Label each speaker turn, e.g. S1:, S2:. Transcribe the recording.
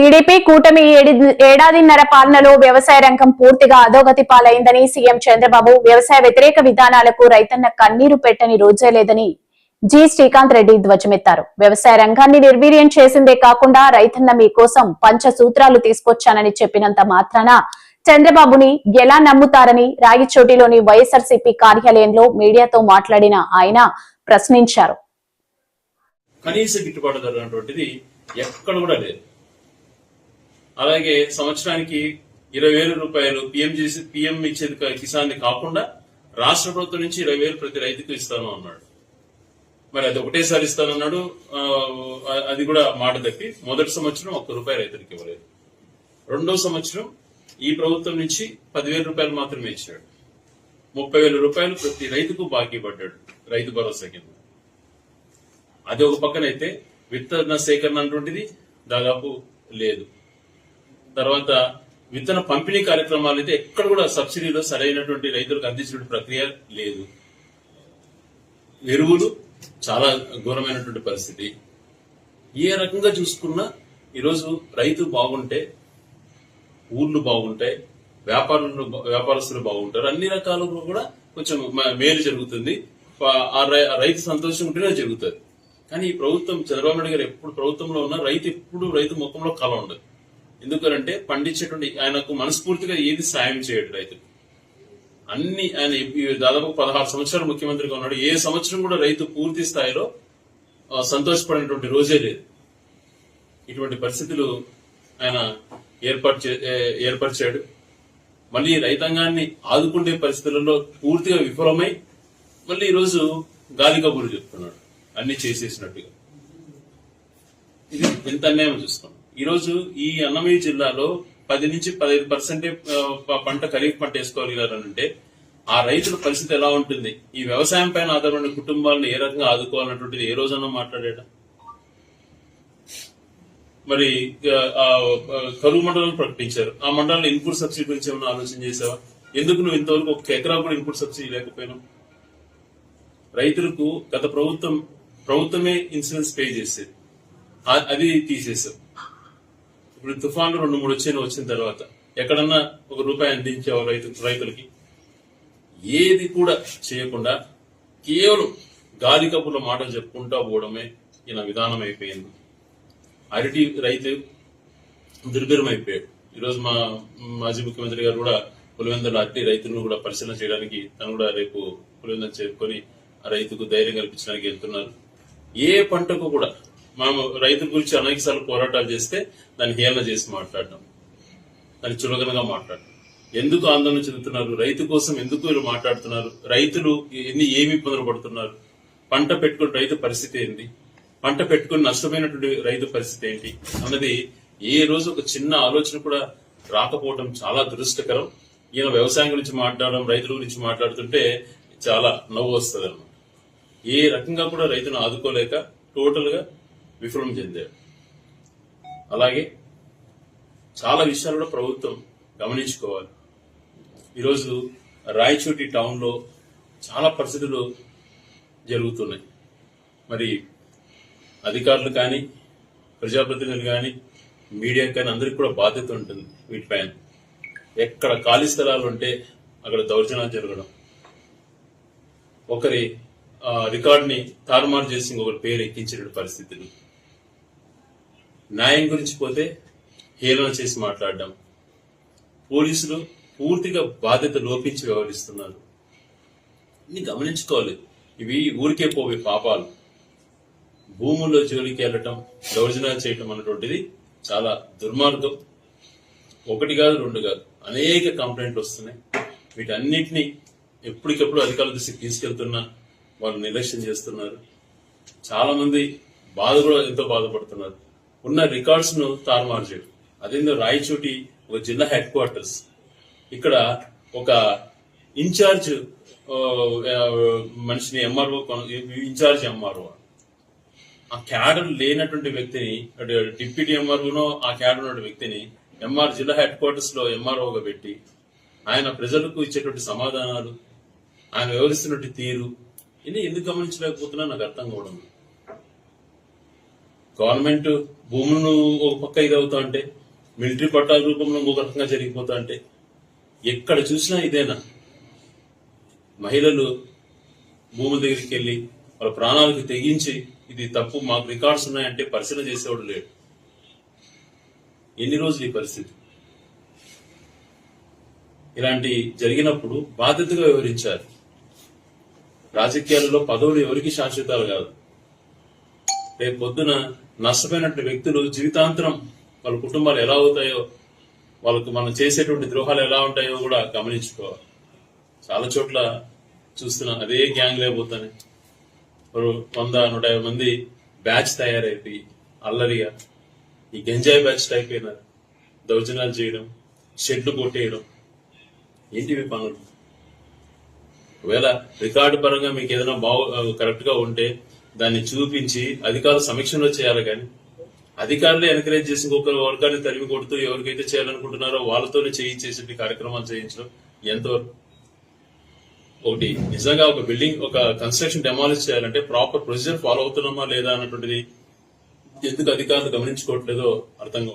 S1: TDP కూటమి AD- ఏడాదిన్నర పాలనలో వ్యవసాయ రంగం పూర్తిగా అధోగతి పాలైందని సీఎం చంద్రబాబు వ్యవసాయ వ్యతిరేక విధానాలకు రైతన్న కన్నీరు పెట్టని రోజే లేదని జి శ్రీకాంత్ రెడ్డి ధ్వజమెత్తారు. వ్యవసాయ రంగాన్ని నిర్వీర్యం చేసిందే కాకుండా రైతన్న మీకోసం పంచ సూత్రాలు తీసుకొచ్చానని చెప్పినంత మాత్రాన చంద్రబాబుని ఎలా నమ్ముతారని రాగిచోటిలోని వైఎస్ఆర్సీపీ కార్యాలయంలో మీడియాతో మాట్లాడిన ఆయన ప్రశ్నించారు.
S2: కనీస గిట్టుబాటు ధర అనేటువంటిది ఎక్కడ కూడా లేదు. అలాగే సంవత్సరానికి ఇరవై వేల రూపాయలు పిఎం చేసి పిఎం ఇచ్చేది కిసాన్ని కాకుండా రాష్ట్ర ప్రభుత్వం నుంచి ఇరవై వేలు ప్రతి రైతుకు ఇస్తాను అన్నాడు. మరి అది ఒకటేసారి ఇస్తానన్నాడు. అది కూడా మాట తప్పి మొదటి సంవత్సరం ఒక్క రూపాయి రైతులకు ఇవ్వలేదు. రెండో సంవత్సరం ఈ ప్రభుత్వం నుంచి పదివేల రూపాయలు మాత్రమే ఇచ్చాడు. ముప్పై వేల రూపాయలు ప్రతి రైతుకు బాకీ పడ్డాడు రైతు భరోసా కింద. అది ఒక పక్కనైతే విత్తన సేకరణ అటువంటిది దాదాపు లేదు. తర్వాత విత్తన పంపిణీ కార్యక్రమాలు అయితే ఎక్కడ కూడా సబ్సిడీలో సరైనటువంటి రైతులకు అందించిన ప్రక్రియ లేదు. ఎరువులు చాలా ఘోరమైనటువంటి పరిస్థితి. ఏ రకంగా చూసుకున్నా ఈరోజు రైతు బాగుంటే ఊళ్ళు బాగుంటాయి వ్యాపారులు వ్యాపారస్తులు బాగుంటారు. అన్ని రకాలుగా కూడా కొంచెం మేలు జరుగుతుంది. ఆ- ఆ రైతు సంతోషం ఉంటేనే జరుగుతుంది. కానీ ఈ ప్రభుత్వం చంద్రబాబు నాయుడు గారు ఎప్పుడు ప్రభుత్వంలో ఉన్న రైతు ఎప్పుడు రైతు ముఖంలో కళ ఉండదు. ఎందుకంటే పండించేటువంటి ఆయనకు మనస్ఫూర్తిగా ఏది సాయం చేయడు రైతులు. అన్ని ఆయన దాదాపు పదహారు సంవత్సరాలు ముఖ్యమంత్రిగా ఉన్నాడు. ఏ సంవత్సరం కూడా రైతు పూర్తి స్థాయిలో సంతోషపడినటువంటి రోజే లేదు. ఇటువంటి పరిస్థితులు ఆయన ఏర్పాటు చే- ఏర్పరిచాడు. మళ్ళీ రైతాంగాన్ని ఆదుకునే పరిస్థితులలో పూర్తిగా విఫలమై మళ్ళీ ఈరోజు గాలి కబుర్లు చెప్తున్నాడు. అన్ని చేసేసినట్టుగా. ఇది ఎంత అన్యాయం చూస్తాం. ఈ రోజు ఈ అన్నమయ్య జిల్లాలో పది నుంచి పదిహేను పర్సెంటే పంట ఖరీఫ్ పంట వేసుకోగలిగారంటే ఆ రైతుల పరిస్థితి ఎలా ఉంటుంది? ఈ వ్యవసాయం పైన ఆధారపడిన కుటుంబాలను ఏ రకంగా ఆదుకోవాలన్నటువంటిది ఏ రోజన్నా మాట్లాడేట? మరి ఆ, కరువు మండలం ప్రకటించారు. ఆ మండలంలో ఇన్పుట్ సబ్సిడీ గురించి ఏమైనా ఆలోచన చేసావా ఎందుకు నువ్వు ఇంతవరకు ఒక ఎకరా కూడా ఇన్పుట్ సబ్సిడీ లేకపోయినావు? రైతులకు గత ప్రభుత్వం ప్రభుత్వమే ఇన్సూరెన్స్ పే చేసేది. అది తీసేసాం ఇప్పుడు తుఫాన్లు రెండు మూడు వచ్చిన వచ్చిన తర్వాత. ఎక్కడన్నా ఒక రూపాయి అందించావు రైతు రైతులకి? ఏది కూడా చేయకుండా కేవలం గాలి కప్పుల మాటలు చెప్పుకుంటా పోవడమే ఈయన విధానం అయిపోయింది. అరటి రైతు దుర్భరం అయిపోయాడు. ఈరోజు మా మాజీ ముఖ్యమంత్రి గారు కూడా పులివెందుల అరటి రైతులను కూడా పరిశీలన చేయడానికి తను కూడా రేపు పులివెందులు చేరుకొని ఆ రైతుకు ధైర్యం కల్పించడానికి వెళ్తున్నారు. ఏ పంటకు కూడా మనం రైతుల గురించి అనేక సార్లు పోరాటాలు చేస్తే దాన్ని హేళన చేసి మాట్లాడడం. దాన్ని చులకనగా మాట్లాడడం. ఎందుకు ఆందోళన చెందుతున్నారు? రైతు కోసం ఎందుకు వీళ్ళు మాట్లాడుతున్నారు? రైతులు ఎన్ని ఏమి ఇబ్బందులు పడుతున్నారు? పంట పెట్టుకుని రైతు పరిస్థితి ఏంటి? పంట పెట్టుకుని నష్టమైనటువంటి రైతు పరిస్థితి ఏంటి? అన్నది ఏ రోజు ఒక చిన్న ఆలోచన కూడా రాకపోవడం చాలా దురదృష్టకరం. ఈయన వ్యవసాయం గురించి మాట్లాడడం రైతుల గురించి మాట్లాడుతుంటే చాలా నవ్వు వస్తుంది అనమాట ఏ రకంగా కూడా రైతును ఆదుకోలేక టోటల్గా విఫలం చెందాడు అలాగే చాలా విషయాలు కూడా ప్రభుత్వం గమనించుకోవాలి. ఈరోజు రాయచోటి టౌన్లో చాలా పరిస్థితులు జరుగుతున్నాయి. మరి అధికారులు కానీ ప్రజాప్రతినిధులు కానీ మీడియా కానీ అందరికి కూడా బాధ్యత ఉంటుంది వీటిపైన ఎక్కడ ఖాళీ స్థలాలు ఉంటే అక్కడ దౌర్జన్యాలు జరగడం. ఒకరి ఆ, రికార్డుని తారుమారు చేసి ఒకరి పేరు ఎక్కించిన పరిస్థితులు న్యాయం గురించి పోతే హేళన చేసి మాట్లాడడం. పోలీసులు పూర్తిగా బాధ్యత లోపించి వ్యవహరిస్తున్నారు. ఇన్ని గమనించుకోవాలి. ఇవి ఊరికే పోవే పాపాలు. భూముల్లో జోలికి వెళ్ళటం దౌర్జన్యాలు చేయటం అన్నటువంటిది చాలా దుర్మార్గం. ఒకటి కాదు రెండు కాదు అనేక కంప్లైంట్లు వస్తున్నాయి. వీటన్నిటిని ఎప్పటికెప్పుడు అధికారుల దృష్టికి తీసుకెళ్తున్నా వాళ్ళు నిర్లక్ష్యం చేస్తున్నారు. చాలా మంది బాధ కూడా ఎంతో బాధపడుతున్నారు. ఉన్న రికార్డ్స్ను తారుమారు చేయడం. అదేందో రాయచోటి ఒక జిల్లా హెడ్ క్వార్టర్స్. ఇక్కడ ఒక ఇన్ఛార్జ్ మనిషిని ఎంఆర్ఓ ఇన్ఛార్జ్ ఎంఆర్ఓ. ఆ క్యాడర్ లేనటువంటి వ్యక్తిని డిప్యూటీ ఎంఆర్ఓనో ఆ క్యాడర్ ఉన్న వ్యక్తిని ఎంఆర్ జిల్లా హెడ్ క్వార్టర్స్లో ఎంఆర్ఓగా పెట్టి ఆయన ప్రజలకు ఇచ్చేటువంటి సమాధానాలు ఆయన వ్యవహరిస్తున్నటువంటి తీరు ఇది ఎందుకు గమనించలేకపోతున్నా నాకు అర్థం కూడా ఉంది. గవర్నమెంట్ భూములను ఒక పక్క ఇది అవుతా అంటే మిలిటరీ పట్టాల రూపంలో ఇంకొక రకంగా జరిగిపోతా అంటే ఎక్కడ చూసినా ఇదేనా? మహిళలు భూముల దగ్గరికి వెళ్ళి వాళ్ళ ప్రాణాలకు తెగించి ఇది తప్పు మాకు రికార్డ్స్ ఉన్నాయంటే పరిశీలన చేసేవాడు లేడు. ఎన్ని రోజులు ఈ పరిస్థితి? ఇలాంటి జరిగినప్పుడు బాధ్యతగా వివరించాలి. రాజకీయాలలో పదవులు ఎవరికి శాశ్వతాలు కాదు. రేపు పొద్దున నష్టపోయినటువంటి వ్యక్తులు జీవితాంతరం వాళ్ళ కుటుంబాలు ఎలా అవుతాయో వాళ్ళకు మనం చేసేటువంటి ద్రోహాలు ఎలా ఉంటాయో కూడా గమనించుకోవాలి. చాలా చోట్ల చూస్తున్నా అదే గ్యాంగ్ లేకపోతానే వంద నూట యాభై మంది బ్యాచ్ తయారైపోయి అల్లరిగా ఈ గంజాయి బ్యాచ్ అయిపోయినారు. దౌర్జన్యాలు చేయడం షెడ్లు కొట్టేయడం ఏంటివి పనులు? ఒకవేళ రికార్డు పరంగా మీకు ఏదైనా బాగు కరెక్ట్గా ఉంటే దాన్ని చూపించి అధికారులు సమీక్షలో చేయాలి కానీ అధికారులు ఎంకరేజ్ చేసి ఇంకొక వర్గాన్ని తరిమి కొడుతూ ఎవరికైతే చేయాలనుకుంటున్నారో వాళ్ళతోనే చేయించేసి కార్యక్రమాలు చేయించడం ఎంతవరకు? ఒకటి నిజంగా ఒక బిల్డింగ్ ఒక కన్స్ట్రక్షన్ డెమాలిష్ చేయాలంటే ప్రాపర్ ప్రొసీజర్ ఫాలో అవుతున్నామా లేదా అన్నటువంటిది ఎందుకు అధికారులు గమనించుకోవట్లేదో అర్థం